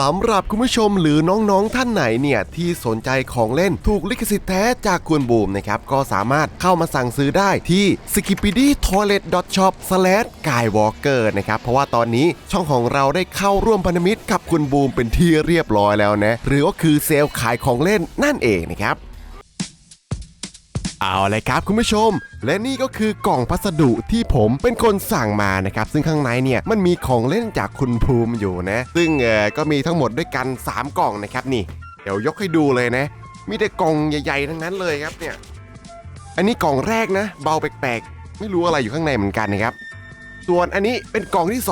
สำหรับคุณผู้ชมหรือน้องๆท่านไหนเนี่ยที่สนใจของเล่นถูกลิขสิทธิ์แท้จากคุณบูมนะครับก็สามารถเข้ามาสั่งซื้อได้ที่ s k i p i d y t o i l e t s h o p g u y w a l k e r นะครับเพราะว่าตอนนี้ช่องของเราได้เข้าร่วมพันธมิตรกับคุณบูมเป็นที่เรียบร้อยแล้วนะหรือก็คือเซลล์ขายของเล่นนั่นเองนะครับ เอาเลยครับคุณผู้ชม และนี่ก็คือกล่องพัสดุที่ผมเป็นคนสั่งมานะครับ ซึ่งข้างในเนี่ยมันมีของเล่นจากคุณภูมิอยู่นะ ซึ่งเออก็มีทั้งหมดด้วยกัน 3 กล่องนะครับนี่ เดี๋ยวยกให้ดูเลยนะ มีแต่กล่องใหญ่ๆทั้งนั้นเลยครับเนี่ย อันนี้กล่องแรกนะ เบาแปลกๆ ไม่รู้อะไรอยู่ข้างในเหมือนกันนะครับ ส่วนอันนี้เป็นกล่องที่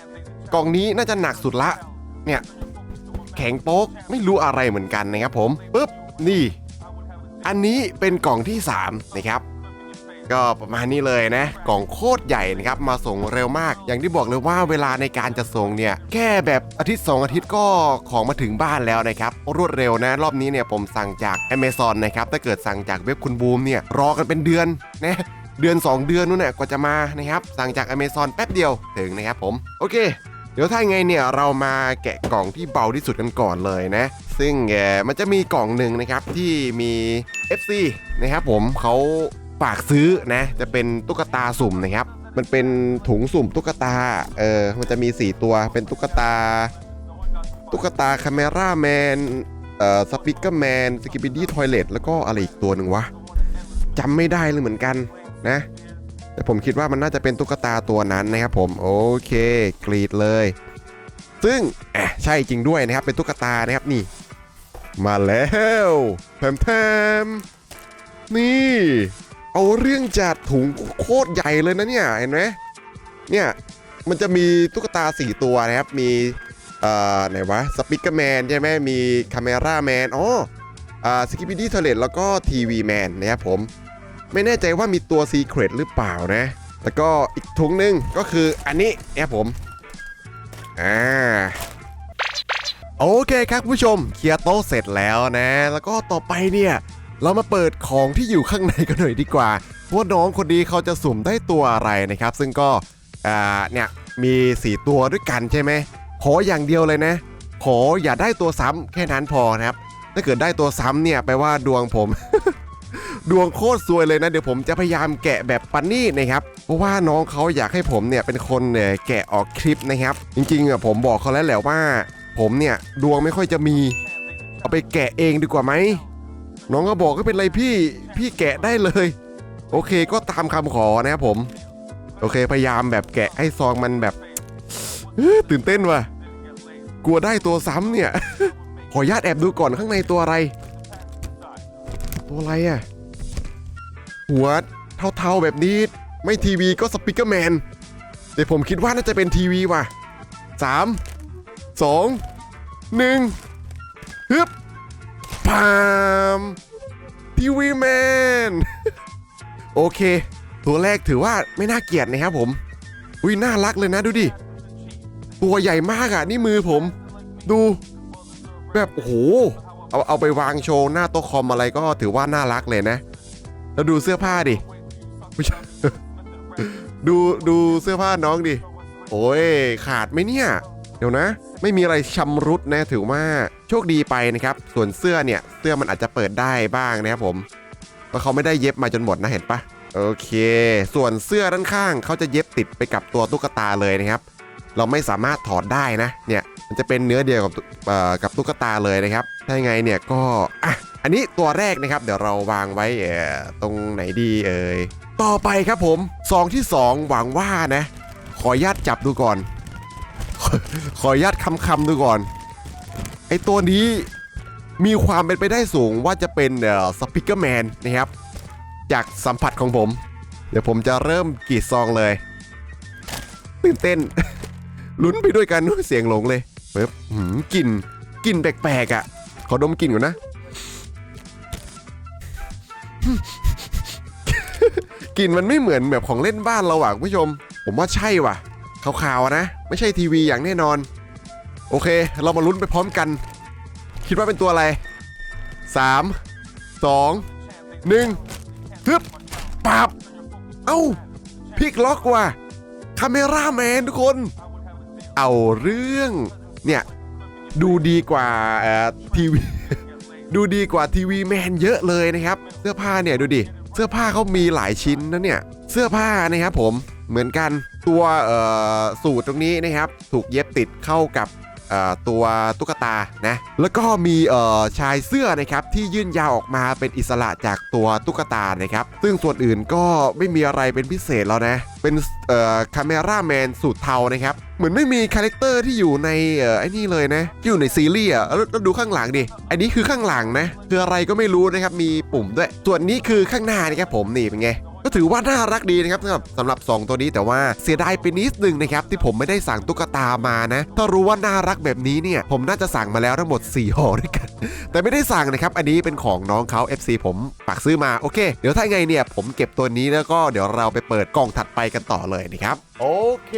2 กล่องนี้น่าจะหนักสุดละ เนี่ยแข็งโป๊กไม่รู้อะไรเหมือนกันนะครับผมปึ๊บนี่ อันนี้เป็นกล่องที่ 3 นะครับก็ประมาณนี้เลยนะ กล่องโคตรใหญ่นะครับ มาส่งเร็วมาก อย่างที่บอกเลยว่าเวลาในการจะส่งเนี่ย แค่แบบอาทิตย์ 2 อาทิตย์ก็ของมาถึงบ้านแล้วนะครับ รวดเร็วนะ รอบนี้เนี่ยผมสั่งจาก Amazon นะครับ ถ้าเกิดสั่งจากเว็บคุณบูมเนี่ย รอกันเป็นเดือนนะเดือน 2 เดือนนู่นเนี่ยกว่าจะมานะครับ สั่งจาก Amazon แป๊บเดียวถึงนะครับผม โอเค ดี๋ยวถ้าไงเนี่ยเรามาแกะกล่องที่เบาที่สุดกันก่อนเลยนะ ซึ่งเอ่อมันจะมีกล่องหนึ่งนะครับที่มี FC นะครับผมเขาฝากซื้อนะจะเป็นตุ๊กตาสุ่มนะครับ มันเป็นถุงสุ่มตุ๊กตาเออมันจะมี 4 ตัวเป็นตุ๊กตา ตุ๊กตาคาเมราแมนเอ่อสปิกเกอร์แมนสกิปปี้ดี้ทอยเลตแล้วก็อะไรอีกตัวหนึ่งวะจำไม่ได้เลยเหมือนกันนะ แต่ผมคิดว่ามันน่าจะเป็นตุ๊กตาตัวนั้นนะครับผมโอเค กรีดเลย ซึ่งแอะใช่จริงด้วยนะครับเป็นตุ๊กตานะครับนี่ มาแล้วแถมแถมนี่เอาเรื่องจัดถุงโคตรใหญ่เลยนะเนี่ยเห็นไหมเนี่ยมันจะมีตุ๊กตา4ตัวนะครับมีเอ่อไหนวะสปิกเกอร์แมนใช่ไหมมีคาเมราแมนอ๋ออ่าสกิปปี้ดี้เทเลตแล้วก็ทีวีแมนนะครับผม ไม่แน่ใจว่ามีตัว Secret หรือเปล่านะแล้วก็อีกถุงหนึ่งก็คืออันนี้นะครับผมอ่าโอเคครับผู้ชมเคลียร์โต๊ะเสร็จแล้วนะ แล้วก็ต่อไปเนี่ย เรามาเปิดของที่อยู่ข้างในกันหน่อยดีกว่าว่าน้องคนนี้เขาจะสุ่มได้ตัวอะไรนะครับ ซึ่งก็อ่าเนี่ยมี4ตัวด้วยกันใช่ไหมขออย่างเดียวเลยนะ ขออย่าได้ตัวซ้ำแค่นั้นพอนะครับ ถ้าเกิดได้ตัวซ้ำเนี่ยแปลว่าดวงผม ดวงโคตรซวยเลยนะ เดี๋ยวผมจะพยายามแกะแบบปันนี่นะครับ เพราะว่าน้องเขาอยากให้ผมเนี่ยเป็นคนเนี่ยแกะออกคลิปนะครับ จริงๆอะผมบอกเขาแล้วแหละว่า ผมเนี่ยดวงไม่ค่อยจะมี เอาไปแกะเองดีกว่าไหม น้องก็บอกก็เป็นไรพี่ พี่แกะได้เลย โอเคก็ตามคำขอนะครับผม โอเคพยายามแบบแกะให้ซองมันแบบตื่นเต้นว่ะ กลัวได้ตัวซ้ำเนี่ย ขออนุญาตแอบดูก่อนข้างในตัวอะไร ตัวอะไรอะ หัวเทาๆแบบนี้ไม่ทีวีก็สปิเกอร์แมนแต่ผมคิดว่าน่าจะเป็นทีวีว่ะสามสองหนึ่งฮึบพามทีวีแมน โอเค ตัวแรกถือว่าไม่น่าเกลียดนะครับผมอุ้ยน่ารักเลยนะดูดิ ตัวใหญ่มากอะ นี่มือผม ดู แบบโอ้โหเอาเอาไปวางโชว์หน้าโต๊ะคอมอะไรก็ถือว่าน่ารักเลยนะ แล้วดูเสื้อผ้าดิไม่ใช่ดูดูเสื้อผ้าน้องดิ โอ้ยขาดไหมเนี่ย เดี๋ยวนะ ไม่มีอะไรชำรุดนะถือว่าโชคดีไปนะครับ ส่วนเสื้อเนี่ย เสื้อมันอาจจะเปิดได้บ้างนะครับผมเพราะเขาไม่ได้เย็บมาจนหมดนะเห็นปะโอเค ส่วนเสื้อด้านข้างเขาจะเย็บติดไปกับตัวตุ๊กตาเลยนะครับ เราไม่สามารถถอดได้นะ เนี่ย มันจะเป็นเนื้อเดียวกับตุ๊กับตุ๊กตาเลยนะครับ ถ้าไงเนี่ยก็อะ อันนี้ตัวแรกนะครับ เดี๋ยวเราวางไว้ตรงไหนดีเอ่ยต่อไปครับผมซองที่ 2 หวังว่านะ ขออนุญาตจับดูก่อน ขออนุญาตคำคำดูก่อน ไอตัวนี้มีความเป็นไปได้สูงว่าจะเป็นเอ่อสปิเกอร์แมนนะครับ จากสัมผัสของผม เดี๋ยวผมจะเริ่มกรีดซองเลยตื่นเต้นลุ้นไปด้วยกันเสียงหลงเลยเป๊บหืมกลิ่นกลิ่นแปลกๆอะ ขอดมกลิ่นก่อนนะ กลิ่นมันไม่เหมือนแบบของเล่นบ้านเราอะคุณผู้ชม ผมว่าใช่ว่ะขาวๆนะ ไม่ใช่ทีวีอย่างแน่นอน โอเค เรามาลุ้นไปพร้อมกัน คิดว่าเป็นตัวอะไร 3 2 1ฮึบปับ เอ้าพลิกล็อกว่ะคาเมราแมนทุกคน เอาเรื่องเนี่ยดูดีกว่าทีวีดูดีกว่าทีวีแมนเยอะเลยนะครับ สื้อผ้าเนี่ยดูดิ เสื้อผ้าเขามีหลายชิ้นนะเนี่ย เสื้อผ้านะครับผม เหมือนกัน ตัวสูตรตรงนี้นะครับ ถูกเย็บติดเข้ากับ ตัวตุ๊กตานะแล้วก็มีชายเสื้อนะครับที่ยื่นยาวออกมาเป็นอิสระจากตัวตุ๊กตานะครับซึ่งส่วนอื่นก็ไม่มีอะไรเป็นพิเศษแล้วนะเป็นคาเมราแมนสูตรเทานะครับเหมือนไม่มีคาแรคเตอร์ที่อยู่ในอไอ้นี่เลยนะที่อยู่ในซีรีส์อะแล้วแล้วดูข้างหลังดิอันนี้คือข้างหลังนะคืออะไรก็ไม่รู้นะครับมีปุ่มด้วยส่วนนี้คือข้างหน้านะครับผมนี่เป็นไง ก็ถือว่าน่ารักดีนะครับสำหรับสำหรับ 2 ตัวนี้แต่ว่าเสียดายไปนิดนึงนะครับที่ผมไม่ได้สั่งตุ๊กตามานะ ถ้ารู้ว่าน่ารักแบบนี้เนี่ยผมน่าจะสั่งมาแล้วทั้งหมด 4ห่อด้วยกัน แต่ไม่ได้สั่งนะครับ อันนี้เป็นของน้องเขา FC ผมฝากซื้อมาโอเค เดี๋ยวถ้าไงเนี่ยผมเก็บตัวนี้แล้วก็เดี๋ยวเราไปเปิดกล่องถัดไปกันต่อเลยนะครับโอเค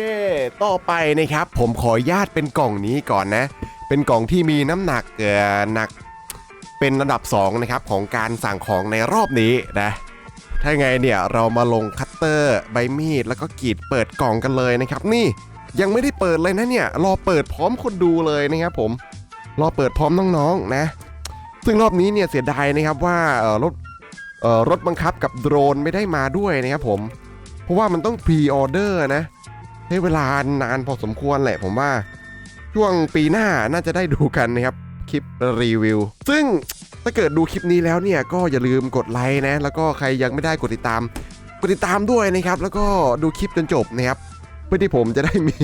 ต่อไปนะครับ ผมขอญาตเป็นกล่องนี้ก่อนนะ เป็นกล่องที่มีน้ำหนักเอ่อหนักเป็นระดับ2นะครับของการสั่งของในรอบนี้นะ ถ้าไงเนี่ยเรามาลงคัตเตอร์ใบมีดแล้วก็กรีดเปิดกล่องกันเลยนะครับนี่ยังไม่ได้เปิดเลยนะเนี่ยรอเปิดพร้อมคนดูเลยนะครับผมรอเปิดพร้อมน้องๆนะ ซึ่งรอบนี้เนี่ยเสียดายนะครับว่ารถรถบังคับกับโดรนไม่ได้มาด้วยนะครับผม เพราะว่ามันต้องพรีออเดอร์นะใช้เวลานานพอสมควรแหละผมว่าช่วงปีหน้าน่าจะได้ดูกันนะครับ คลิปรีวิว ซึ่ง ถ้าเกิดดูคลิปนี้แล้วเนี่ยก็อย่าลืมกดไลค์นะ แล้วก็ใครยังไม่ได้กดติดตาม กดติดตามด้วยนะครับ แล้วก็ดูคลิปจนจบนะครับ เพื่อที่ผมจะได้มี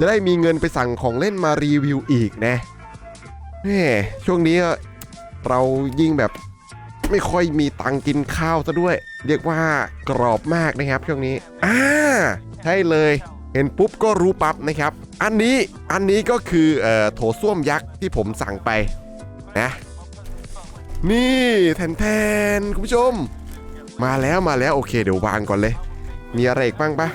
จะได้มีเงินไปสั่งของเล่นมารีวิวอีกนะแหมช่วงนี้เรายิ่งแบบไม่ค่อยมีตังค์กินข้าวซะด้วย เรียกว่ากรอบมากนะครับช่วงนี้อ่าใช่เลยเห็นปุ๊บก็รู้ปั๊บนะครับ อันนี้อันนี้ก็คือเอ่อโถส้วมยักษ์ที่ผมสั่งไปนะ นี่แทนแทนคุณผู้ชม มาแล้วมาแล้วโอเค เดี๋ยววางก่อนเลย มีอะไรอีกบ้างปะ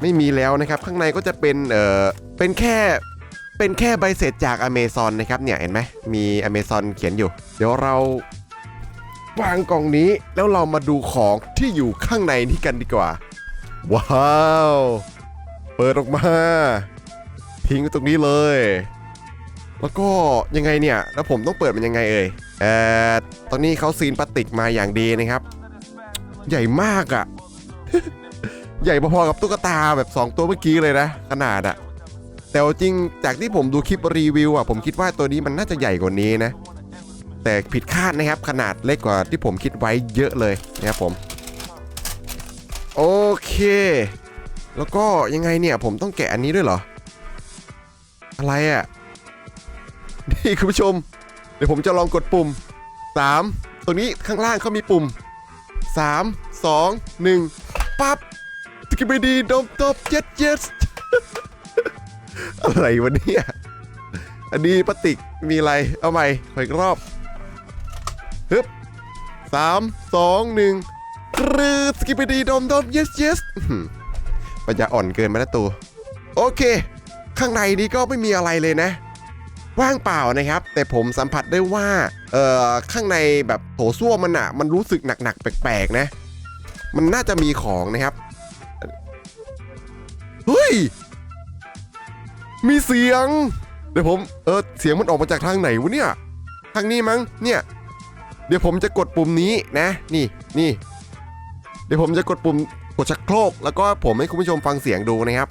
ไม่มีแล้วนะครับ ข้างในก็จะเป็นเออเป็นแค่เป็นแค่ใบเสร็จจากอเมซอนนะครับเนี่ยเห็นไหมมีอเมซอนเขียนอยู่ เดี๋ยวเราวางกล่องนี้แล้วเรามาดูของที่อยู่ข้างในนี้กันดีกว่า ว้าว เปิดออกมา ทิ้งตรงนี้เลย แล้วก็ยังไงเนี่ย แล้วผมต้องเปิดมันยังไงเอ่ยเอ่อตอนนี้เขาซีนพลาสติกมาอย่างดีนะครับ ใหญ่มากอะ่ะ ใหญ่พอๆกับตุ๊กตาแบบ 2 ตัวเมื่อกี้เลยนะ ขนาดอะแต่จริงจากที่ผมดูคลิปรีวิวอะผมคิดว่าตัวนี้มันน่าจะใหญ่กว่านี้นะ แต่ผิดคาดนะครับ ขนาดเล็กกว่าที่ผมคิดไว้เยอะเลยนะครับผม โอเค แล้วก็ยังไงเนี่ย ผมต้องแกะอันนี้ด้วยเหรอ อะไรอะ่ะ นี่คุณผู้ชม เดี๋ยวผมจะลองกดปุ่ม 3 ตรงนี้ข้างล่างเขามีปุ่ม 3 2 1 ปั๊บสกิบดีดมตบเย็ดเย็ดอะไรวะเนี่ย อันนี้พลาสติกมีอะไร เอาใหม่ขออีกรอบฮึบสามสองหนึ่งกรืดสกิปดีดมดม yes yes ปัญญาอ่อนเกินมาแล้วตัว โอเค ข้างในนี้ก็ไม่มีอะไรเลยนะ ว่างเปล่านะครับ แต่ผมสัมผัสได้ว่าเอ่อข้างในแบบโถส้วมมันอะมันรู้สึกหนักๆ แปลกๆนะ มันน่าจะมีของนะครับเฮ้ยมีเสียงเดี๋ยวผมเออเสียงมันออกมาจากทางไหนวะเนี่ยทางนี้มั้งเนี่ยเดี๋ยวผมจะกดปุ่มนี้นะ นี่นี่ เดี๋ยวผมจะกดปุ่มกดชักโครก แล้วก็ผมให้คุณผู้ชมฟังเสียงดูนะครับ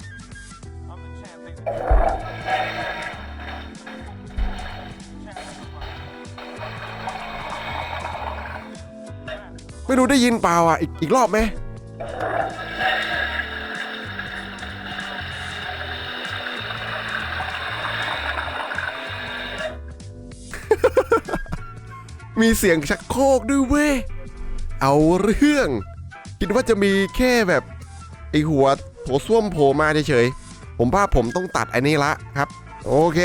ไม่รู้ได้ยินเปล่าอะ อีกอีกรอบไหมมีเสียงชักโครกด้วยเว้ย เอาเรื่อง คิดว่าจะมีแค่แบบ ไอหัวโถส้วมโผล่มาเฉยๆ ผมว่าผมต้องตัดไอันนี้ละครับ โอเค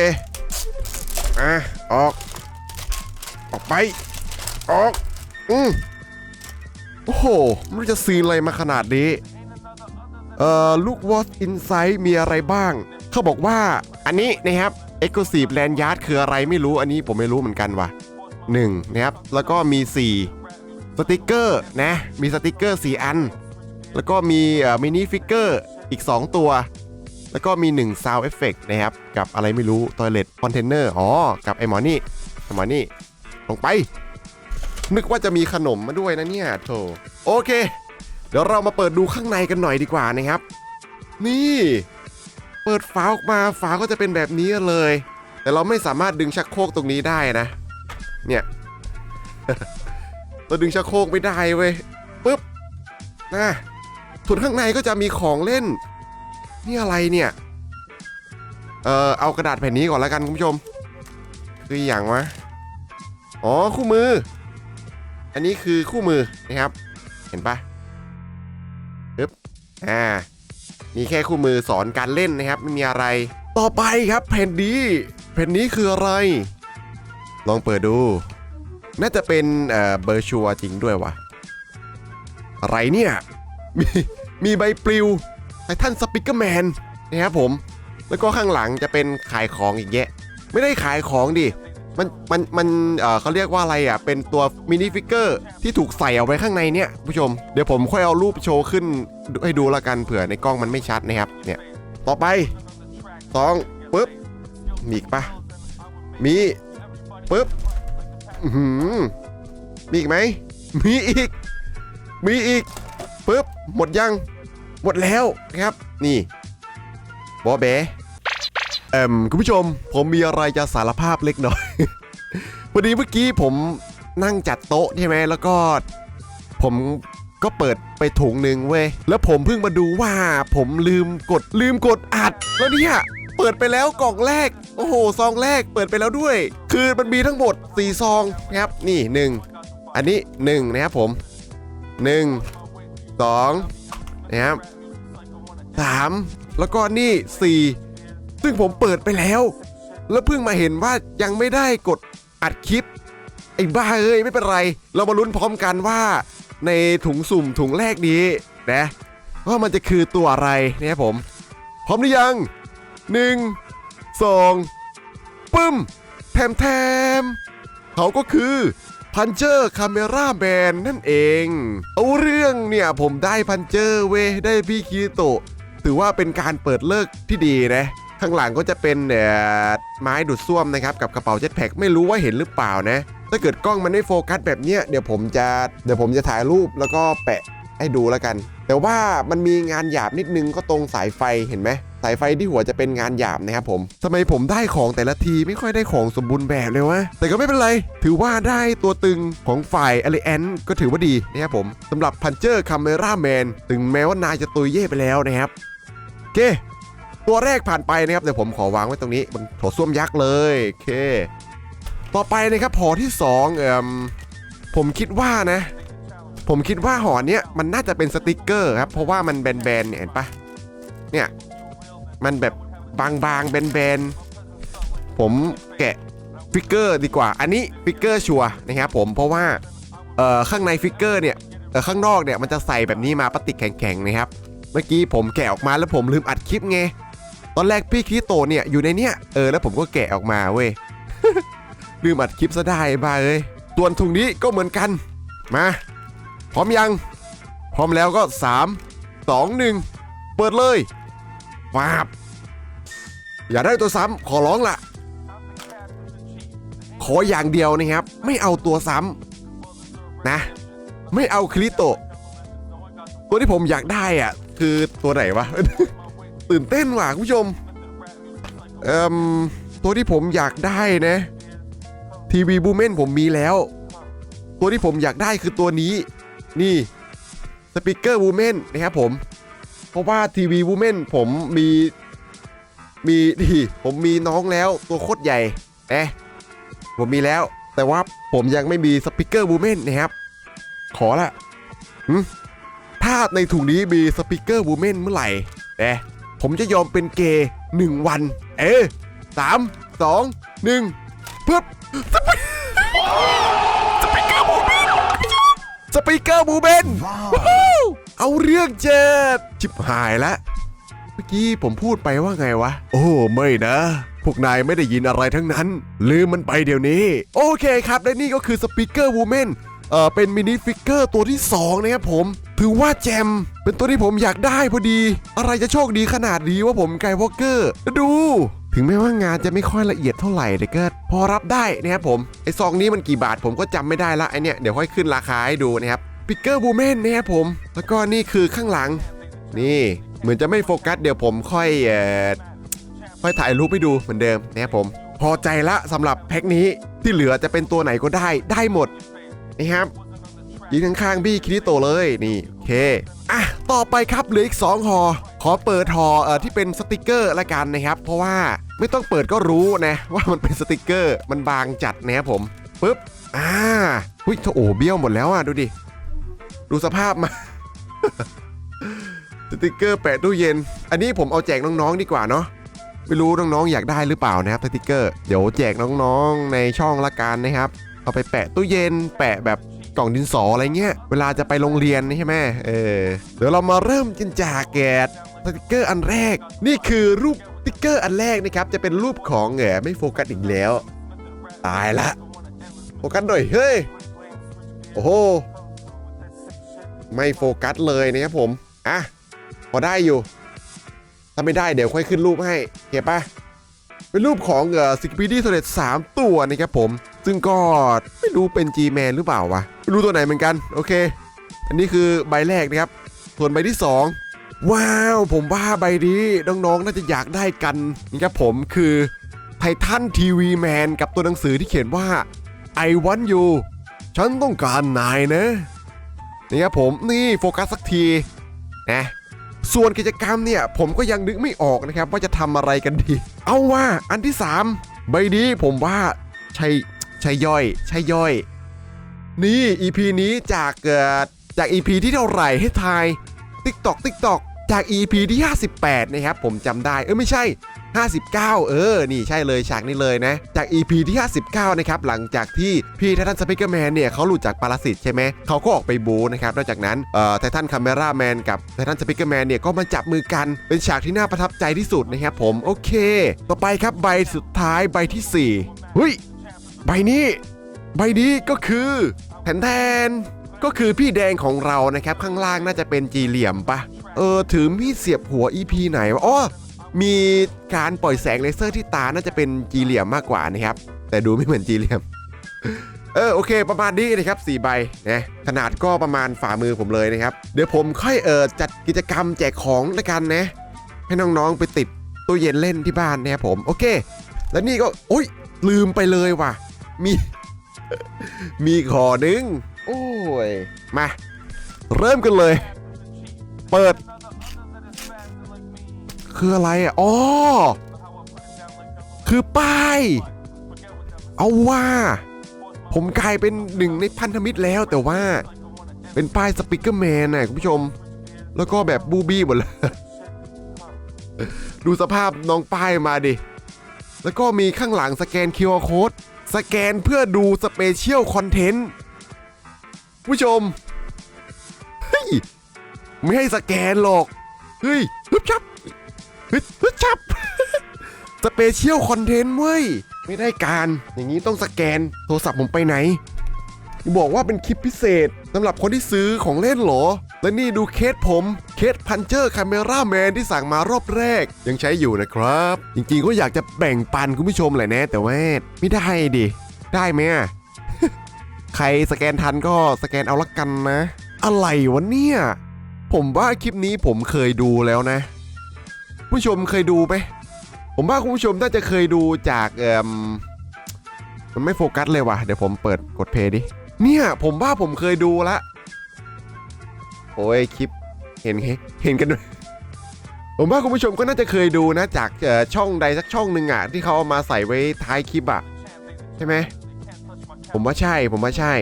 อะ ออก ออกไป ออก อืม โอ้โหม่รู้จะซีนอะไรมาขนาดนี้ เอ่อลูกวอ t อินไซ h ์มีอะไรบ้าง เขาบอกว่าอันนี้นะครับ Exclusive Land Yard คืออะไรไม่รู้อันนี้ผมไม่รู้เหมือนกันว่ะ1นะครับ แล้วก็มี 4 สติกเกอร์นะ มีสติกเกอร์ 4 อัน แล้วก็มีมินิฟิกเกอร์อีก 2 ตัว แล้วก็มี1 Sound Effect นะครับ กับอะไรไม่รู้ Toilet Container อ๋อ กับไอหมอนี่ไอหมอนี่ลงไป นึกว่าจะมีขนมมาด้วยนะเนี่ยโถโอเค เดี๋ยวเรามาเปิดดูข้างในกันหน่อยดีกว่านะครับ นี่ เปิดฝาออกมาฝาก็จะเป็นแบบนี้เลย แต่เราไม่สามารถดึงชักโครกตรงนี้ได้นะ เนี่ยเราดึงชักโครกไม่ได้เว้ยปุ๊บนะส่วนข้างในก็จะมีของเล่น นี่อะไรเนี่ย เออเอากระดาษแผ่นนี้ก่อนแล้วกันคุณผู้ชม คืออย่างวะ อ๋อคู่มือ อันนี้คือคู่มือนะครับ เห็นปะปึ๊บอ่า มีแค่คู่มือสอนการเล่นนะครับ ไม่มีอะไร ต่อไปครับแผ่นนี้แผ่นนี้คืออะไร ลองเปิดดู น่าจะเป็นเอ่อเบอร์ชัวจริงด้วยวะอะไรเนี่ย มีมีใบปลิวไททันสปิเกอร์แมนนะครับผม แล้วก็ข้างหลังจะเป็นขายของอีกแยะ ไม่ได้ขายของดิ มันมันมันเอ่อเขาเรียกว่าอะไรอะ เป็นตัวมินิฟิกเกอร์ที่ถูกใส่เอาไว้ข้างในเนี่ยผู้ชม เดี๋ยวผมค่อยเอารูปโชว์ขึ้นให้ดูละกันเผื่อในกล้องมันไม่ชัดนะครับ เนี่ย ต่อไปสองปึ๊บ มีอีกปะมีปึ๊บอื้อหือมีอีกไหม มีอีก มีอีกปึ๊บ หมดยัง หมดแล้วนะครับ นี่บอแบ เอ่มคุณผู้ชม ผมมีอะไรจะสารภาพเล็กน้อยพอดีเมื่อกี้ผมนั่งจัดโต๊ะใช่ไหมแล้วก็ ผมก็เปิดไปถุงหนึ่งเว้ยแล้วผมเพิ่งมาดูว่าผมลืมกดลืมกดอัด แล้วเนี่ยเปิดไปแล้วกล่องแรก โอ้โหซองแรกเปิดไปแล้วด้วย คือมันมีทั้งหมด4ซองนะครับนี่ 1 อันนี้1นะครับผม 1 2นะครับ3แล้วก็นี่4 ซึ่งผมเปิดไปแล้ว แล้วเพิ่งมาเห็นว่ายังไม่ได้กดอัดคลิป ไอ้บ้าเอ้ยไม่เป็นไร เรามาลุ้นพร้อมกันว่า ในถุงสุ่มถุงแรกนี้นะว่ามันจะคือตัวอะไรนะครับผม พร้อมหรือยัง1 2ปึ้มแถมแถมเขาก็คือพันเจอร์คาเมราแมนนั่นเอง เอาเรื่องเนี่ยผมได้พันเจอร์เวได้พี่คิโตะถือว่าเป็นการเปิดเลิกที่ดีนะ ข้างหลังก็จะเป็นไม้ดูดซ่วมนะครับกับกระเป๋าเจ็ตแพ็กไม่รู้ว่าเห็นหรือเปล่านะ ถ้าเกิดกล้องมันไม่โฟกัสแบบเนี้ยเดี๋ยวผมจะเดี๋ยวผมจะถ่ายรูปแล้วก็แปะให้ดูแล้วกัน แต่ว่ามันมีงานหยาบนิดนึงก็ตรงสายไฟเห็นไหมสายไฟที่หัวจะเป็นงานหยาบนะครับผมทำไมผมได้ของแต่ละทีไม่ค่อยได้ของสมบูรณ์แบบเลยวะ แต่ก็ไม่เป็นไร ถือว่าได้ตัวตึงของฝ่ายอเลแอนก็ถือว่าดีนะครับผมสำหรับพันเจอร์คาเมราแมนถึงแม้ว่านายจะตุยเย่ไปแล้วนะครับ โอเค ตัวแรกผ่านไปนะครับเดี๋ยวผมขอวางไว้ตรงนี้บนโถส้วมยักษ์เลยโอเค ต่อไปนะครับหอที่สองเอ่มผมคิดว่านะ ผมคิดว่าหอเนี้ยมันน่าจะเป็นสติกเกอร์ครับเพราะว่ามันแบนๆเนี่ยเห็นปะเนี่ยมันแบบบางๆแบนๆผมแกะฟิกเกอร์ดีกว่า อันนี้ฟิกเกอร์ชัวนะครับผมเพราะว่าเอ่อข้างในฟิกเกอร์เนี่ยเอ่อข้างนอกเนี่ยมันจะใส่แบบนี้มาพลาสติกแข็งๆนะครับ เมื่อกี้ผมแกะออกมาแล้วผมลืมอัดคลิปไง ตอนแรกพี่คิโตเนี่ยอยู่ในเนี้ยเออแล้วผมก็แกะออกมาเว้ยลืมอัดคลิปซะได้บ้าเอ้ยส่วนถุงนี้ก็เหมือนกัน มา พร้อมยัง พร้อมแล้วก็ 3 2 1 เปิดเลยฟาบอย่าได้ตัวซ้ำขอร้องละขออย่างเดียวนะครับ ไม่เอาตัวซ้ำนะ ไม่เอาคริโต ตัวที่ผมอยากได้อะ คือตัวไหนวะ ตื่นเต้นว่ะคุณผู้ชมเอ่มตัวที่ผมอยากได้นะทีวีบูเมนผมมีแล้ว ตัวที่ผมอยากได้คือตัวนี้นี่สปีกเกอร์บูเมนนะครับผม เพราะว่าทีวีบูเมนผมมีมีที่ผมมีน้องแล้วตัวโคตรใหญ่เอ๊ะผมมีแล้ว แต่ว่าผมยังไม่มีสปีกเกอร์บูเมนนะครับ ขอละถ้าในถุงนี้มีสปีกเกอร์บูเมนเมื่อไหร่เอ๊ะ ผมจะยอมเป็นเกย์หนึ่งวัน เอ๊สามสองหนึ่งเพื่อสปีสปีกเกอร์บูเบนสปีกเกอร์บูเบนเอาเรื่องเจ็บชิบหายละเมื่อกี้ผมพูดไปว่าไงวะ โอ้ไม่นะ พวกนายไม่ได้ยินอะไรทั้งนั้น ลืมมันไปเดี๋ยวนี้ โอเคครับ และนี่ก็คือสปีกเกอร์วูแมน เออเป็นมินิฟิกเกอร์ตัวที่สองนะครับผมถือว่าแจมเป็นตัวที่ผมอยากได้พอดี อะไรจะโชคดีขนาดนี้ว่าผมไกวอลเกอร์ดู ถึงแม้ว่างานจะไม่ค่อยละเอียดเท่าไหร่แต่ก็พอรับได้นะครับผมไอซองนี้มันกี่บาทผมก็จำไม่ได้ละไอเนี้ยเดี๋ยวค่อยขึ้นราคาให้ดูนะครับปิกเกอร์บูเมนนะครับผม แล้วก็นี่คือข้างหลัง นี่เหมือนจะไม่โฟกัสเดี๋ยวผมค่อยเอ่อค่อยถ่ายรูปให้ดูเหมือนเดิมนะครับผม พอใจละสำหรับแพ็คนี้ที่เหลือจะเป็นตัวไหนก็ได้ได้หมด นะครับยิงข้างๆพี่คิริโตเลยนี่โอเคอะต่อไปครับเหลืออีก2ห่อขอเปิดห่อเอ่อที่เป็นสติกเกอร์ละกันนะครับ เพราะว่าไม่ต้องเปิดก็รู้นะว่ามันเป็นสติกเกอร์มันบางจัดนะครับผมปึ๊บอ่าหุ้ยโอ้เบี้ยวหมดแล้วอะดูดิดูสภาพมาสติกเกอร์แปะตู้เย็น อันนี้ผมเอาแจกน้องๆดีกว่าเนาะไม่รู้น้องๆอยากได้หรือเปล่านะครับสติกเกอร์ เดี๋ยวแจกน้องๆในช่องละกันนะครับ เอาไปแปะตู้เย็น แปะแบบกล่องดินสออะไรเงี้ย เวลาจะไปโรงเรียนนี่ใช่ไหมเออ เดี๋ยวเรามาเริ่มกันจากแกะสติกเกอร์อันแรก นี่คือรูปสติกเกอร์อันแรกนะครับ จะเป็นรูปของแหมไม่โฟกัสอีกแล้ว ตายละ โฟกัสหน่อย เฮ้ย โอ้โห ไม่โฟกัสเลยนะครับผม อะ พอได้อยู่ ถ้าไม่ได้เดี๋ยวค่อยขึ้นรูปให้ เก็บปะเป็นรูปของเอ่อซิกปีดี้โซเลต3ตัวนะครับผม ซึ่งก็ไม่รู้เป็น G-Man หรือเปล่าวะไม่รู้ตัวไหนเหมือนกัน โอเค อันนี้คือใบแรกนะครับ ส่วนใบที่ 2 ว้าว ผมว่าใบนี้น้องๆน่าจะอยากได้กันนะครับผมคือไททันทีวีแมนกับตัวหนังสือที่เขียนว่า I want you ฉันต้องการนายนะนี่ครับผมนี่โฟกัสสักทีนะส่วนกิจกรรมเนี่ย ผมก็ยังนึกไม่ออกนะครับ ว่าจะทำอะไรกันดี เอาว่าอันที่ 3 ใบนี้ผมว่าใช่ ใช่ย่อย ใช่ย่อย นี่ EP นี้จากเกิดจาก EP ที่เท่าไหร่ให้ทาย TikTok TikTok จาก EP ที่ 58 นะครับ ผมจำได้ เออไม่ใช่ 59 เออ นี่ใช่เลยฉากนี้เลยนะ จาก EP ที่ 59 นะครับ หลังจากที่พี่ไททันสปิเกอร์แมนเนี่ยเขาหลุดจากปรสิตใช่ไหม เขาก็ออกไปบูนะครับนอกจากนั้นเอ่อไททันคาเมราแมนกับไททันสปิเกอร์แมนเนี่ยก็มาจับมือกัน เป็นฉากที่น่าประทับใจที่สุดนะครับผม โอเค ต่อไปครับใบสุดท้ายใบทีสี่4เฮ้ย ใบนี้ ใบนี้ก็คือแทนแทนก็คือพี่แดงของเรานะครับข้างล่างน่าจะเป็นจีเหลี่ยมปะเออถือมีดเสียบหัว EP ไหนวะอ๋อมีการปล่อยแสงเลเซอร์ที่ตาน่าจะเป็นจีเหลี่ยมมากกว่านะครับ แต่ดูไม่เหมือนจีเหลี่ยม เออโอเค ประมาณนี้นะครับสี่ใบนะขนาดก็ประมาณฝ่ามือผมเลยนะครับ เดี๋ยวผมค่อยเออจัดกิจกรรมแจกของละกันนะ ให้น้องๆไปติดตู้เย็นเล่นที่บ้านนะครับผมโอเค แล้วนี่ก็โอ้ยลืมไปเลยว่ะ มี มีขอนึง โอ้ย มา เริ่มกันเลย เปิด คืออะไรอะอ๋อ คือป้าย เอาว่า ผมกลายเป็นหนึ่งในพันธมิตรแล้วแต่ว่า เป็นป้ายสปิเกอร์แมนนะคุณผู้ชม แล้วก็แบบบูบี้หมดเลยดูสภาพน้องป้ายมาดิ แล้วก็มีข้างหลังสแกน QR Code สแกนเพื่อดูสเปเชียลคอนเทนต์ผู้ชม เฮ้ย ไม่ให้สแกนหรอก เฮ้ยฮึบชับฮึบฮึบชับสเปเชียลคอนเทนต์เว้ย ไม่ได้การอย่างนี้ต้องสแกนโทรศัพท์ผมไปไหน บอกว่าเป็นคลิปพิเศษสำหรับคนที่ซื้อของเล่นเหรอ และนี่ดูเคสผม เคสพันเจอร์คาเมราแมนที่สั่งมารอบแรก ยังใช้อยู่นะครับ จริงๆก็อยากจะแบ่งปันคุณผู้ชมแหละนะ แต่ว่าไม่ได้ดิ ได้ไหมใครสแกนทันก็สแกนเอาละกันนะ อะไรวะเนี่ย ผมว่าคลิปนี้ผมเคยดูแล้วนะ ผู้ชมเคยดูไหมผมว่าคุณผู้ชมน่าจะเคยดูจากเอ่มมันไม่โฟกัสเลยว่ะ เดี๋ยวผมเปิดกดเพย์ดิ เนี่ย ผมว่าผมเคยดูละ โอ้ยคลิป เห็นเห็นกันด้วยผมว่าคุณผู้ชมก็น่าจะเคยดูนะจากช่องใดสักช่องหนึ่งอะที่เขาเอามาใส่ไว้ท้ายคลิปอะใช่ไหมผมว่าใช่ผมว่าใช่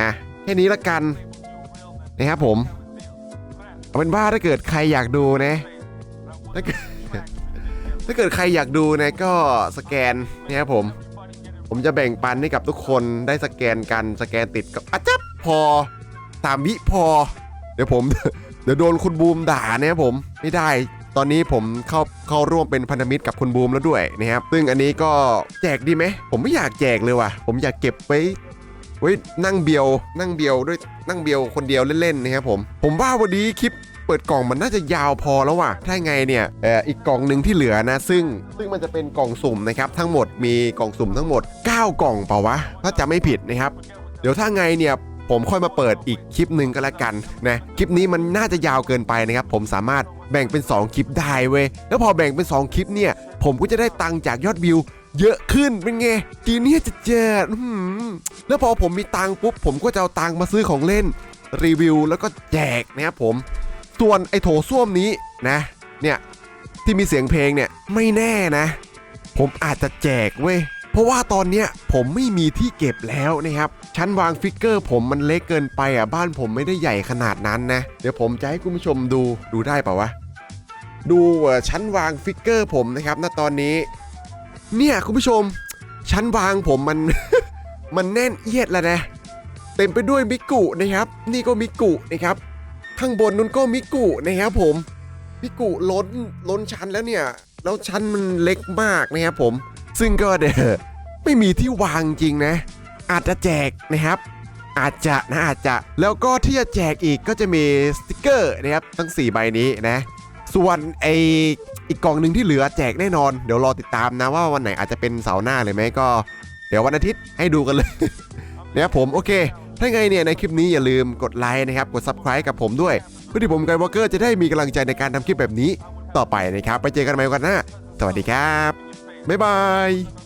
อะแค่นี้ละกันนะครับผมเอาเป็นว่าถ้าเกิดใครอยากดูนะถ้าเกิดถ้าเกิดใครอยากดูนะก็สแกนนะครับผม ผมจะแบ่งปันให้กับทุกคนได้สแกนกันสแกนติดกับอาจับพอสามวิพอ เดี๋ยวผม เดี๋ยวโดนคุณบูมด่านะครับผมไม่ได้ ตอนนี้ผมเข้าเข้าร่วมเป็นพันธมิตรกับคุณบูมแล้วด้วยนะครับซึ่งอันนี้ก็แจกดีไหมผมไม่อยากแจกเลยว่ะ ผมอยากเก็บไว้เฮ้นั่งเบียว นั่งเบียวด้วยนั่งเบียวคนเดียวเล่นๆนะครับผม ผมว่าวันนี้คลิปเปิดกล่องมันน่าจะยาวพอแล้วว่ะ ถ้าไงเนี่ยเอ่ออีกกล่องหนึ่งที่เหลือนะ ซึ่งซึ่งมันจะเป็นกล่องสุ่มนะครับ ทั้งหมดมีกล่องสุ่มทั้งหมด 9 กล่องเปล่าวะ ถ้าจะไม่ผิดนะครับ เดี๋ยวถ้าไงเนี่ย ผมค่อยมาเปิดอีกคลิปหนึ่งก็แล้วกันนะคลิปนี้มันน่าจะยาวเกินไปนะครับผมสามารถแบ่งเป็น 2 คลิปได้เว้ยแล้วพอแบ่งเป็น 2 คลิปเนี่ย ผมก็จะได้ตังค์จากยอดวิว เยอะขึ้นเป็นไงทีนี้จะเจอแล้วพอผมมีตังค์ปุ๊บผมก็จะเอาตังค์มาซื้อของเล่นรีวิวแล้วก็แจกนะครับผมส่วนไอ้โถส้วมนี้นะเนี่ยที่มีเสียงเพลงเนี่ยไม่แน่นะ ผมอาจจะแจกเว้ยเพราะว่าตอนเนี้ยผมไม่มีที่เก็บแล้วนะครับ ชั้นวางฟิกเกอร์ผมมันเล็กเกินไปอะบ้านผมไม่ได้ใหญ่ขนาดนั้นนะ เดี๋ยวผมจะให้คุณผู้ชมดูดูได้เปล่าวะ ดูชั้นวางฟิกเกอร์ผมนะครับณตอนนี้ เนี่ยคุณผู้ชม ชั้นวางผมมัน มันแน่นเอียดแล้วนะเต็มไปด้วยมิกุนะครับ นี่ก็มิกุนะครับ ข้างบนนู้นก็มิกุนะครับผมมิกุล้นล้นชั้นแล้วเนี่ยแล้วชั้นมันเล็กมากนะครับผม ซึ่งก็เดอไม่มีที่วางจริงนะ อาจจะแจกนะครับ อาจจะนะอาจจะแล้วก็ที่จะแจกอีกก็จะมีสติกเกอร์นะครับทั้ง 4 ใบนี้นะส่วนไออีกกล่องหนึ่งที่เหลือแจกแน่นอน เดี๋ยวรอติดตามนะว่าวันไหนอาจจะเป็นเสาร์หน้าเลยไหมก็ เดี๋ยววันอาทิตย์ให้ดูกันเลยนะครับผมโอเค ถ้าไงเนี่ยในคลิปนี้อย่าลืมกดไลค์นะครับกด subscribe กับผมด้วยเพื่อที่ผมไกด์วอลเกอร์จะได้มีกำลังใจในการทำคลิปแบบนี้ต่อไปนะครับ ไปเจอกันใหม่วันหน้าสวัสดีครับบ๊ายบาย